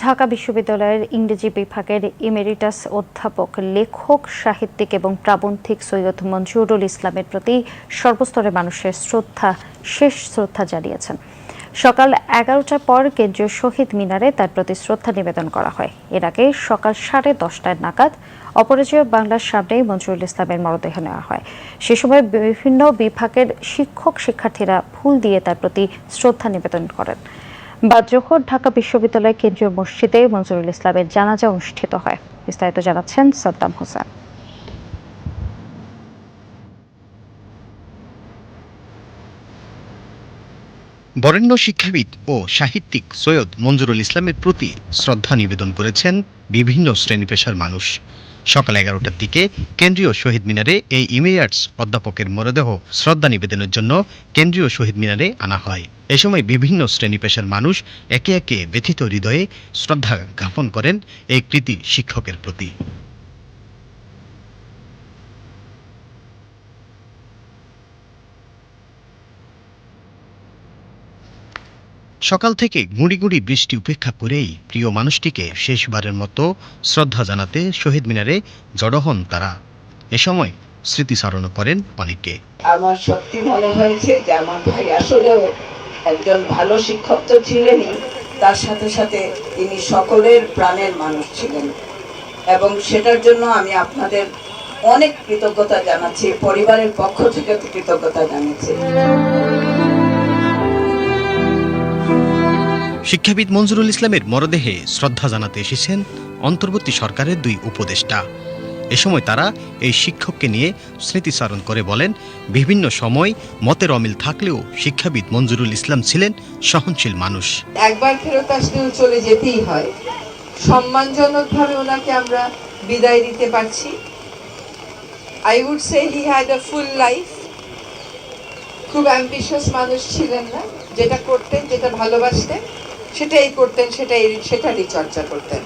ঢাকা বিশ্ববিদ্যালয়ের ইংরেজি বিভাগের ইমেরিটাস অধ্যাপক, লেখক, সাহিত্যিক এবং প্রাবন্ধিক সৈয়দ মঞ্জুরুল ইসলামের প্রতি সর্বস্তরের মানুষের শ্রদ্ধা, শেষ শ্রদ্ধা জানিয়েছেন। সকাল এগারোটার পর কেন্দ্রীয় শহীদ মিনারে তার প্রতি শ্রদ্ধা নিবেদন করা হয়। এর আগে সকাল সাড়ে দশটায় নাগাদ অপরাজয় বাংলার সামনেই মঞ্জুরুল ইসলামের মরদেহ নেওয়া হয়। সে সময় বিভিন্ন বিভাগের শিক্ষক শিক্ষার্থীরা ফুল দিয়ে তার প্রতি শ্রদ্ধা নিবেদন করেন। বাদ্রখর ঢাকা বিশ্ববিদ্যালয় কেন্দ্রীয় মসজিদে মঞ্জুরুল ইসলামের জানাজা অনুষ্ঠিত হয়। বিস্তারিত জানাচ্ছেন সাদ্দাম হোসেন। বরেণ্য শিক্ষাবিদ ও সাহিত্যিক সৈয়দ মঞ্জুরুল ইসলামের প্রতি শ্রদ্ধা নিবেদন করেছেন বিভিন্ন শ্রেণি পেশার মানুষ। সকাল এগারোটার দিকে কেন্দ্রীয় শহীদ মিনারে এই ইমেরিয়ার্স অধ্যাপকের মরদেহ শ্রদ্ধা নিবেদনের জন্য কেন্দ্রীয় শহীদ মিনারে আনা হয়। এ সময় বিভিন্ন শ্রেণি পেশার মানুষ একে একে ব্যথিত হৃদয়ে শ্রদ্ধা জ্ঞাপন করেন এই কৃতি শিক্ষকের প্রতি। সকাল থেকে গুঁড়ি গুঁড়ি বৃষ্টি উপেক্ষা করেই প্রিয় মানুষটিকে শেষবারের মতো শ্রদ্ধা জানাতে শহীদ মিনারে জড়ো হন তারা। এ সময় স্মৃতিচারণ করেন অনেকে। আমার সত্যি মনে হয়েছে যে আমার ভাই আসলেও একজন ভালো শিক্ষক তো ছিলেনই। তার সাথে সাথে তিনি সকলের প্রাণের মানুষ ছিলেন। এবং সেটার জন্য আমি আপনাদের অনেক কৃতজ্ঞতা জানাচ্ছি, পরিবারের পক্ষ থেকে কৃতজ্ঞতা জানাচ্ছি। শিক্ষাবিদ মঞ্জুরুল ইসলামের মরদেহে শ্রদ্ধা জানাতে এসেছেন অন্তর্বর্তী সরকারের দুই উপদেষ্টা। এ সময় তারা এই শিক্ষককে নিয়ে স্মৃতিচারণ করে বলেন, বিভিন্ন সময় মতের অমিল থাকলেও শিক্ষাবিদ মঞ্জুরুল ইসলাম ছিলেন সহনশীল মানুষ। একবার ফেরত আসলেও চলে যেতেই হয়। সম্মানজনকভাবে ওনাকে আমরা বিদায় দিতে পারছি। I would say he had a full life খুব অ্যাম্বিশিয়াস মানুষ ছিলেন না। যেটা করতেন, যেটা ভালোবাসতেন। সেটাই করতেন, সেটাই সেটারই চর্চা করতেন।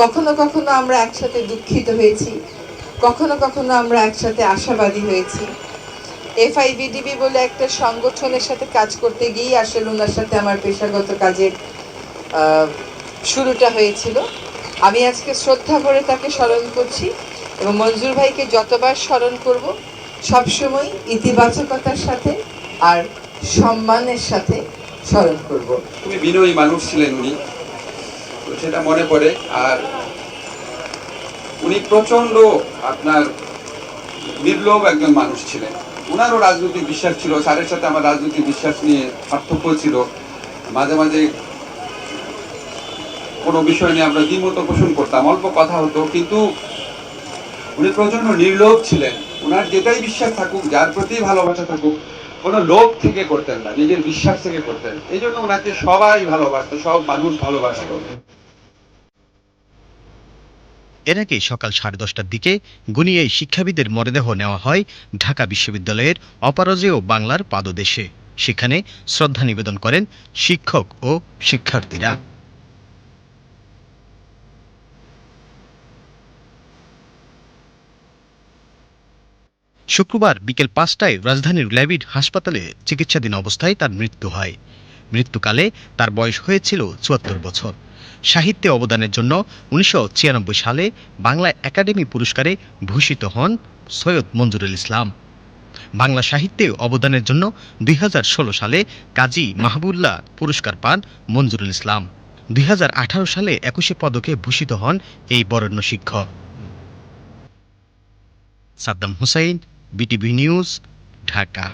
কখনো কখনো আমরা একসাথে দুঃখিত হয়েছি, কখনো কখনো আমরা একসাথে আশাবাদী হয়েছি। এফআইবিডিবি বলে একটা সংগঠনের সাথে কাজ করতে গিয়েই আসলে ওনার সাথে আমার পেশাগত কাজের শুরুটা হয়েছিল। আমি আজকে শ্রদ্ধা করে তাকে স্মরণ করছি এবং মঞ্জুর ভাইকে যতবার স্মরণ করব, সবসময় ইতিবাচকতার সাথে আর সম্মানের সাথে স্মরণ করব। খুবই বিনয়ী মানুষ ছিলেন উনি। সেটা মনে পড়ে। আর উনি আপনার নির্লোভ একজন মানুষ ছিলেন। ওনারও রাজনৈতিক বিশ্বাস ছিল, স্যারের সাথে আমার রাজনৈতিক বিশ্বাস নিয়ে পার্থক্য ছিল। মাঝে মাঝে কোনো বিষয় নিয়ে আমরা দ্বিমত পোষণ করতাম, অল্প কথা হতো। কিন্তু উনি প্রচণ্ড নির্লোভ ছিলেন। ওনার যেটাই বিশ্বাস থাকুক, যার প্রতি ভালোবাসা থাকুক কোনো লোভ থেকে করতেন না, নিজের বিশ্বাস থেকে করতেন এই জন্য ওনাকে সবাই ভালোবাসতো, সব মানুষ ভালোবাসতো। এর আগে সকাল সাড়ে দশটার দিকে গুনিয়ে এই শিক্ষাবিদের মরদেহ নেওয়া হয় ঢাকা বিশ্ববিদ্যালয়ের অপরাজেয় বাংলার পাদদেশে। সেখানে শ্রদ্ধা নিবেদন করেন শিক্ষক ও শিক্ষার্থীরা। শুক্রবার বিকেল পাঁচটায় রাজধানীর ল্যাবিড হাসপাতালে চিকিৎসাধীন অবস্থায় তার মৃত্যু হয়। মৃত্যুকালে তার বয়স হয়েছিল চুয়াত্তর বছর। সাহিত্যে অবদানের জন্য উনিশশো ছিয়ানব্বই সালে বাংলা একাডেমি পুরস্কারে ভূষিত হন সৈয়দ মঞ্জুরুল ইসলাম। বাংলা সাহিত্যে অবদানের জন্য দুই হাজার ষোলো সালে কাজী মাহবুল্লাহ পুরস্কার পান মঞ্জুরুল ইসলাম। দুই হাজার আঠারো সালে একুশে পদকে ভূষিত হন এই বরেণ্য শিক্ষক। Saddam Hussain BTV news Dhaka